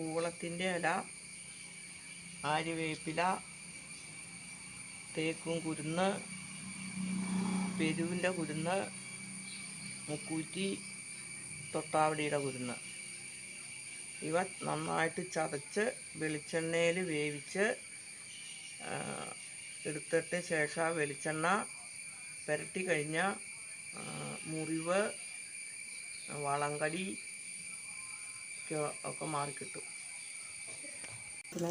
കൂവളത്തിന്റെ ഇല ആര്യവേപ്പില തേക്കും കുരുന്ന് പെരുവിന്റെ കുരുന്ന് മുക്കൂറ്റി തൊട്ടാവടിയുടെ കുരുന്ന്. ഇവ നന്നായിട്ട് ചതച്ച് വെളിച്ചെണ്ണയിൽ വേവിച്ച് എടുത്തിട്ട് ശേഷം വെളിച്ചെണ്ണ പുരട്ടി കഴിഞ്ഞ മുറിവ് വളങ്കടി ഒക്കെ ഒക്കെ മാറിക്കിട്ടും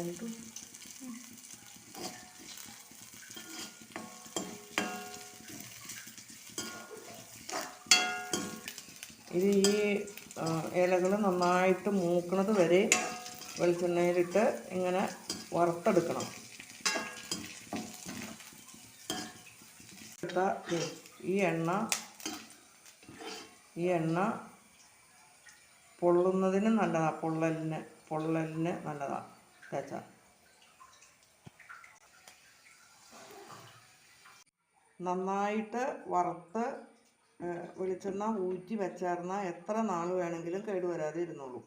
കിട്ടും. ഇത് ഈ ഇലകൾ നന്നായിട്ട് മൂക്കണത് വരെ വെളിച്ചെണ്ണയിലിട്ട് ഇങ്ങനെ വറുത്തെടുക്കണം. ഈ എണ്ണ ഈ എണ്ണ പൊള്ളുന്നതിന് നല്ലതാണ് പൊള്ളലിന് പൊള്ളലിന് നല്ലതാണ് തേച്ചാൽ നന്നായിട്ട് വറുത്ത് വെളിച്ചെണ്ണ ഊറ്റി വെച്ചാർന്നാൽ എത്ര നാൾ വേണമെങ്കിലും കേടുവരാതെ ഇരുന്നോളൂ.